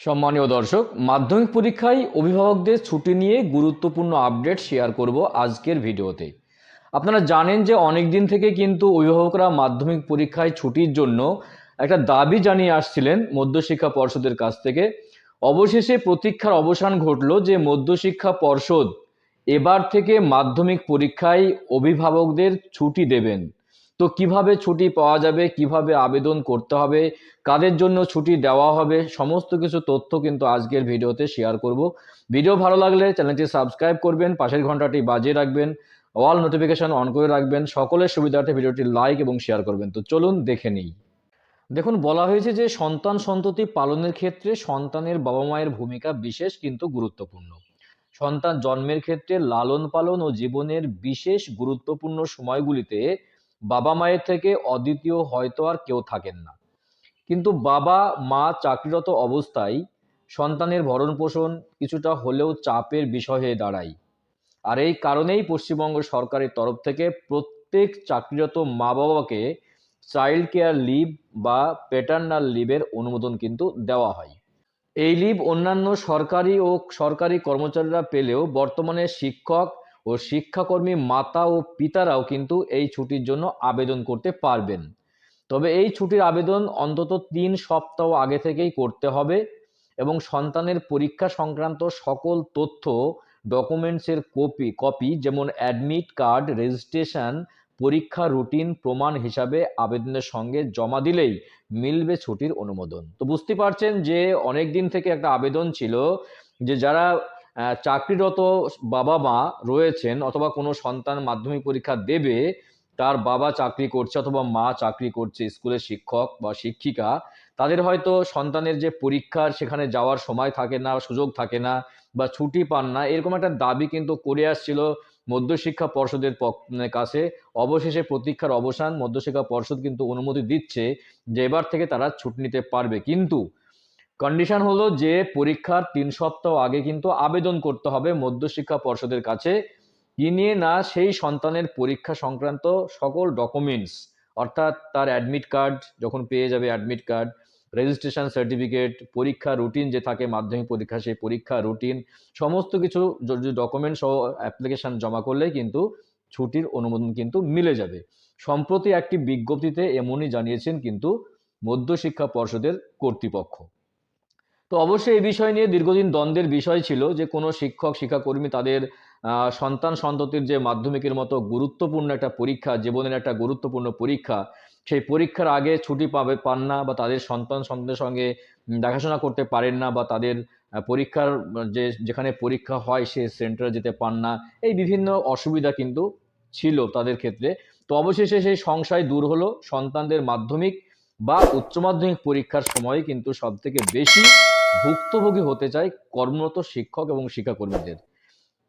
সম্মানীয় দর্শক, মাধ্যমিক পরীক্ষায় অভিভাবকদের ছুটি নিয়ে গুরুত্বপূর্ণ আপডেট শেয়ার করব আজকের ভিডিওতে। আপনারা জানেন যে অনেক দিন থেকে কিন্তু অভিভাবকরা মাধ্যমিক পরীক্ষায় ছুটির জন্য একটা দাবি জানিয়ে আসছিলেন মধ্যশিক্ষা পর্ষদের কাছ থেকে। অবশেষে প্রতীক্ষার অবসান ঘটল যে মধ্যশিক্ষা পর্ষদ এবার থেকে মাধ্যমিক পরীক্ষায় অভিভাবকদের ছুটি দেবেন। তো কীভাবে ছুটি পাওয়া যাবে, কীভাবে আবেদন করতে হবে, কাদের জন্য ছুটি দেওয়া হবে, সমস্ত কিছু তথ্য কিন্তু আজকের ভিডিওতে শেয়ার করব। ভিডিও ভালো লাগলে চ্যানেলটি সাবস্ক্রাইব করবেন, পাশের ঘন্টাটি বাজিয়ে রাখবেন অল নোটিফিকেশন অন করে রাখবেন, সকলের সুবিধার্থে ভিডিওটি লাইক এবং শেয়ার করবেন। তো চলুন দেখে নিই। দেখুন, বলা হয়েছে যে সন্তান সন্ততি পালনের ক্ষেত্রে সন্তানের বাবা মায়ের ভূমিকা বিশেষ কিন্তু গুরুত্বপূর্ণ। সন্তান জন্মের ক্ষেত্রে লালন পালন ও জীবনের বিশেষ গুরুত্বপূর্ণ সময়গুলিতে বাবা মায়ের থেকে অদ্বিতীয় হয়তো আর কেউ থাকেন না। কিন্তু বাবা, মা চাকরিরত অবস্থায় সন্তানের ভরণ পোষণ কিছুটা হলেও চাপের বিষয় হয়ে দাঁড়ায়। আর এই কারণেই পশ্চিমবঙ্গ সরকারের তরফ থেকে প্রত্যেক চাকরিরত মা বাবাকে চাইল্ড কেয়ার লিভ বা প্যাটার্নাল লিভের অনুমোদন কিন্তু দেওয়া হয়। এই লিভ অন্যান্য সরকারি ও সরকারি কর্মচারীরা পেলেও বর্তমানে শিক্ষক ও শিক্ষাকর্মী মাতা ও পিতারাও কিন্তু এই ছুটির জন্য আবেদন করতে পারবেন। তবে এই ছুটির আবেদন অন্তত তিন সপ্তাহ আগে থেকেই করতে হবে এবং সন্তানের পরীক্ষা সংক্রান্ত সকল তথ্য ডকুমেন্টসের কপি কপি যেমন অ্যাডমিট কার্ড রেজিস্ট্রেশন পরীক্ষা রুটিন প্রমাণ হিসাবে আবেদনের সঙ্গে জমা দিলেই মিলবে ছুটির অনুমোদন। তো বুঝতে পারছেন যে অনেক দিন থেকে একটা আবেদন ছিল যে যারা চাকরিরত বাবা মা রয়েছেন অথবা কোনো সন্তান মাধ্যমিক পরীক্ষা দেবে, তার বাবা চাকরি করছে অথবা মা চাকরি করছে, স্কুলের শিক্ষক বা শিক্ষিকা, তাদের হয়তো সন্তানের যে পরীক্ষার সেখানে যাওয়ার সময় থাকে না, সুযোগ থাকে না বা ছুটি পান না, এরকম একটা দাবি কিন্তু করে আসছিল মধ্যশিক্ষা পর্ষদের মানে কাছে। অবশেষে প্রতীক্ষার অবসান মধ্যশিক্ষা পর্ষদ কিন্তু অনুমতি দিচ্ছে যে এবার থেকে তারা ছুটি নিতে পারবে। কিন্তু কন্ডিশন হলো যে পরীক্ষার তিন সপ্তাহ আগে কিন্তু আবেদন করতে হবে মধ্যশিক্ষা পর্ষদের কাছে। কি নিয়ে? না, সেই সন্তানের পরীক্ষা সংক্রান্ত সকল ডকুমেন্টস অর্থাৎ তার অ্যাডমিট কার্ড যখন পেয়ে যাবে অ্যাডমিট কার্ড রেজিস্ট্রেশন সার্টিফিকেট পরীক্ষা রুটিন যে থাকে মাধ্যমিক পরীক্ষা, সেই পরীক্ষা রুটিন সমস্ত কিছু ডকুমেন্ট সহ অ্যাপ্লিকেশন জমা করলেই কিন্তু ছুটির অনুমোদন কিন্তু মিলে যাবে। সম্প্রতি একটি বিজ্ঞপ্তিতে এমনই জানিয়েছেন কিন্তু মধ্যশিক্ষা পর্ষদের কর্তৃপক্ষ। তো অবশ্যই এই বিষয় নিয়ে দীর্ঘদিন দ্বন্দ্বের বিষয় ছিল যে, কোনো শিক্ষক, শিক্ষাকর্মী তাদের সন্তান সন্ততির যে মাধ্যমিকের মতো গুরুত্বপূর্ণ একটা পরীক্ষা, জীবনের একটা গুরুত্বপূর্ণ পরীক্ষা, সেই পরীক্ষার আগে ছুটি পাবে, পান না বা তাদের সন্তান সন্তানের সঙ্গে দেখাশোনা করতে পারেন না বা তাদের পরীক্ষার যে, যেখানে পরীক্ষা হয় সে সেন্টারে যেতে পান না, এই বিভিন্ন অসুবিধা কিন্তু ছিল তাদের ক্ষেত্রে। তো অবশেষে সেই সংশয় দূর হলো, সন্তানদের মাধ্যমিক বা উচ্চ মাধ্যমিক পরীক্ষার সময় কিন্তু সব থেকে বেশি ভুক্তভোগী হতে চায় কর্মরত শিক্ষক এবং শিক্ষাকর্মীদের।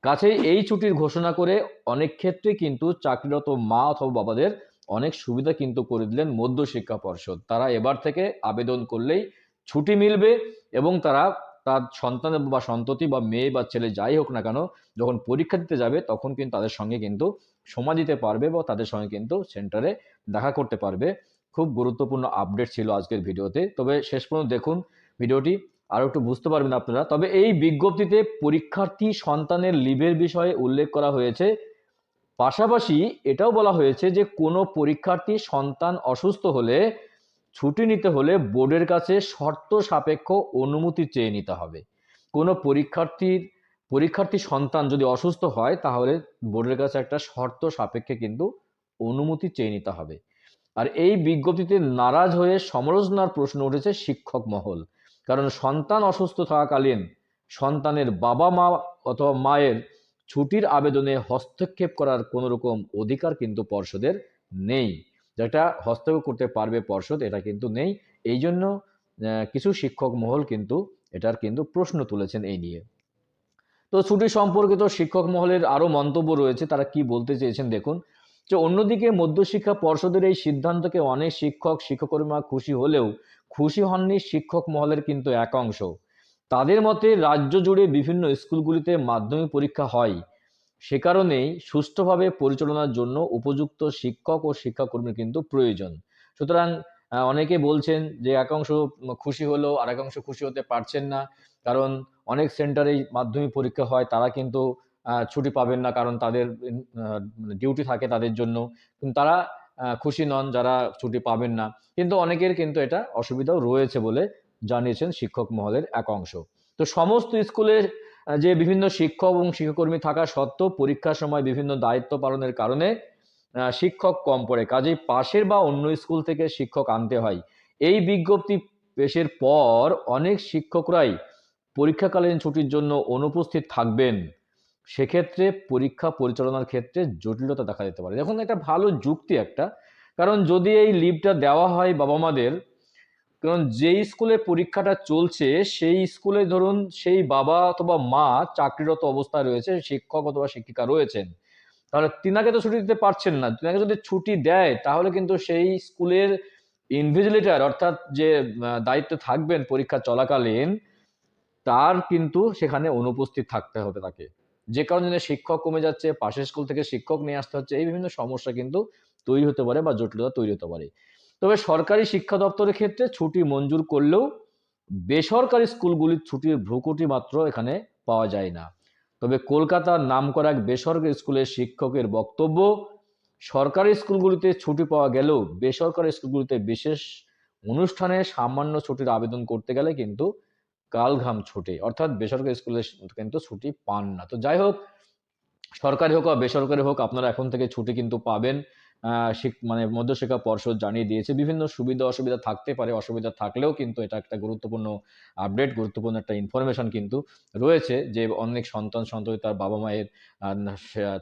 কাছেই এই ছুটির ঘোষণা করে অনেক ক্ষেত্রে কিন্তু চাকরিরত মা অথবা বাবাদের অনেক সুবিধা কিন্তু করে দিলেন মধ্য শিক্ষা পর্ষদ। তারা এবার থেকে আবেদন করলেই ছুটি মিলবে এবং তারা তার সন্তান বা সন্ততি বা মেয়ে বা ছেলে যাই হোক না কেন, যখন পরীক্ষা দিতে যাবে তখন কিন্তু তাদের সঙ্গে কিন্তু সময় দিতে পারবে বা তাদের সঙ্গে কিন্তু সেন্টারে দেখা করতে পারবে। খুব গুরুত্বপূর্ণ আপডেট ছিল আজকের ভিডিওতে। তবে শেষ পর্যন্ত দেখুন ভিডিওটি। আরও একটু বুঝতে পারবেন আপনারা। তবে এই বিজ্ঞপ্তিতে পরীক্ষার্থী সন্তানের লিভের বিষয়ে উল্লেখ করা হয়েছে। পাশাপাশি এটাও বলা হয়েছে যে, কোনো পরীক্ষার্থী সন্তান অসুস্থ হলে, ছুটি নিতে হলে বোর্ডের কাছে শর্ত সাপেক্ষ অনুমতি চেয়ে নিতে হবে। কোনো পরীক্ষার্থীর, পরীক্ষার্থী সন্তান যদি অসুস্থ হয়, তাহলে বোর্ডের কাছে একটা শর্ত সাপেক্ষে কিন্তু অনুমতি চেয়ে নিতে হবে। আর এই বিজ্ঞপ্তিতে নারাজ হয়ে সমালোচনার প্রশ্ন উঠেছে শিক্ষক মহল। কারণ সন্তান অসুস্থ থাকাকালীন সন্তানের বাবা মা অথবা মায়ের ছুটির আবেদনে হস্তক্ষেপ করার কোনো রকম অধিকার কিন্তু পর্ষদের নেই। যেটা হস্তক্ষেপ করতে পারবে পর্ষদ, এটা কিন্তু নেই। এই জন্য কিছু শিক্ষক মহল কিন্তু এটার কিন্তু প্রশ্ন তুলেছেন এই নিয়ে। তো ছুটি সম্পর্কিত শিক্ষক মহলের আরও মন্তব্য রয়েছে, তারা কি বলতে চেয়েছেন দেখুন। যে অন্যদিকে মধ্যশিক্ষা পর্ষদের এই সিদ্ধান্তকে অনেক শিক্ষক, শিক্ষকর্মীরা খুশি হলেও খুশি হননি শিক্ষক মহলের কিন্তু এক অংশ। তাদের মতে রাজ্য জুড়ে বিভিন্ন স্কুলগুলিতে মাধ্যমিক পরীক্ষা হয়। সে কারণেই সুষ্ঠুভাবে পরিচালনার জন্য উপযুক্ত শিক্ষক ও শিক্ষাকর্মী কিন্তু প্রয়োজন। সুতরাং অনেকে বলছেন যে একাংশ খুশি হলেও আর একাংশ খুশি হতে পারছেন না। কারণ অনেক সেন্টারেই মাধ্যমিক পরীক্ষা হয়, তারা কিন্তু ছুটি পাবেন না কারণ তাদের ডিউটি থাকে তাদের জন্য। কিন্তু তারা খুশি নন যারা ছুটি পাবেন না। কিন্তু অনেকের কিন্তু এটা অসুবিধাও রয়েছে বলে জানিয়েছেন শিক্ষক মহলের এক অংশ। তো সমস্ত স্কুলের যে বিভিন্ন শিক্ষক এবং শিক্ষকর্মী থাকা সত্ত্বেও পরীক্ষার সময় বিভিন্ন দায়িত্ব পালনের কারণে শিক্ষক কম পড়ে। কাজেই পাশের বা অন্য স্কুল থেকে শিক্ষক আনতে হয়। এই বিজ্ঞপ্তি পেশের পর অনেক শিক্ষকরাই পরীক্ষাকালীন ছুটির জন্য অনুপস্থিত থাকবেন। সেক্ষেত্রে পরীক্ষা পরিচালনার ক্ষেত্রে জটিলতা দেখা যেতে পারে। দেখুন, এটা ভালো যুক্তি একটা। কারণ যদি এই লিভটা দেওয়া হয় বাবা মাদের কারণ যেই স্কুলে পরীক্ষাটা চলছে, সেই স্কুলে ধরুন সেই বাবা অথবা মা চাকরিরত অবস্থায় রয়েছে, শিক্ষক অথবা শিক্ষিকা রয়েছেন, তাহলে তিনাকে তো ছুটি দিতে পারছেন না। তিনাকে যদি ছুটি দেয়, তাহলে কিন্তু সেই স্কুলের ইনভিজিলেটর অর্থাৎ যে দায়িত্ব থাকবেন পরীক্ষা চলাকালীন, তার কিন্তু সেখানে অনুপস্থিত থাকতে হবে তাকে। যে কারণে শিক্ষক কমে যাচ্ছে, পাশের স্কুল থেকে শিক্ষক নিয়ে আসতে হচ্ছে, এই বিভিন্ন সমস্যা কিন্তু তৈরি হতে পারে বা জটিলতা তৈরি হতে পারে। তবে সরকারি শিক্ষা দপ্তরের ক্ষেত্রে ছুটি মঞ্জুর করলেও বেসরকারি স্কুলগুলির ছুটির ভ্রুকুটি মাত্র এখানে পাওয়া যায় না। তবে কলকাতার নামকরা এক বেসরকারি স্কুলের শিক্ষকের বক্তব্য, সরকারি স্কুলগুলিতে ছুটি পাওয়া গেলেও বেসরকারি স্কুলগুলিতে বিশেষ অনুষ্ঠানে সামান্য ছুটির আবেদন করতে গেলে কিন্তু কাল ঘাম ছুটে। অর্থাৎ বেসরকারি স্কুলে কিন্তু ছুটি পান না। তো যাই হোক, সরকারি হোক বা বেসরকারি হোক, আপনারা এখন থেকে ছুটি কিন্তু পাবেন। মানে মধ্যশিক্ষা পর্ষদ জানিয়ে দিয়েছে। বিভিন্ন সুবিধা অসুবিধা থাকতে পারে, অসুবিধা থাকলেও কিন্তু এটা একটা গুরুত্বপূর্ণ আপডেট গুরুত্বপূর্ণ একটা ইনফরমেশন কিন্তু রয়েছে যে অনেক সন্তান সন্ততি তার বাবা মায়ের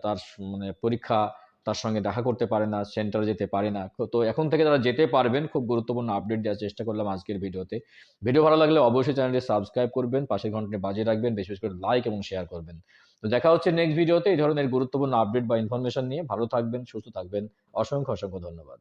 তার মানে পরীক্ষা তার সঙ্গে দেখা করতে পারে না সেন্টারে যেতে পারে না। তো এখন থেকে তারা যেতে পারবেন, খুব গুরুত্বপূর্ণ আপডেট দেওয়ার চেষ্টা করলাম আজকের ভিডিওতে। ভিডিও ভালো লাগলে অবশ্যই চ্যানেলটি সাবস্ক্রাইব করবেন পাশের ঘন্টাটি বাজিয়ে রাখবেন, বেশি বেশি করে লাইক এবং শেয়ার করবেন। তো দেখা হচ্ছে নেক্সট ভিডিওতে এই ধরনের গুরুত্বপূর্ণ আপডেট বা ইনফরমেশন নিয়ে। ভালো থাকবেন, সুস্থ থাকবেন। অসংখ্য অসংখ্য ধন্যবাদ।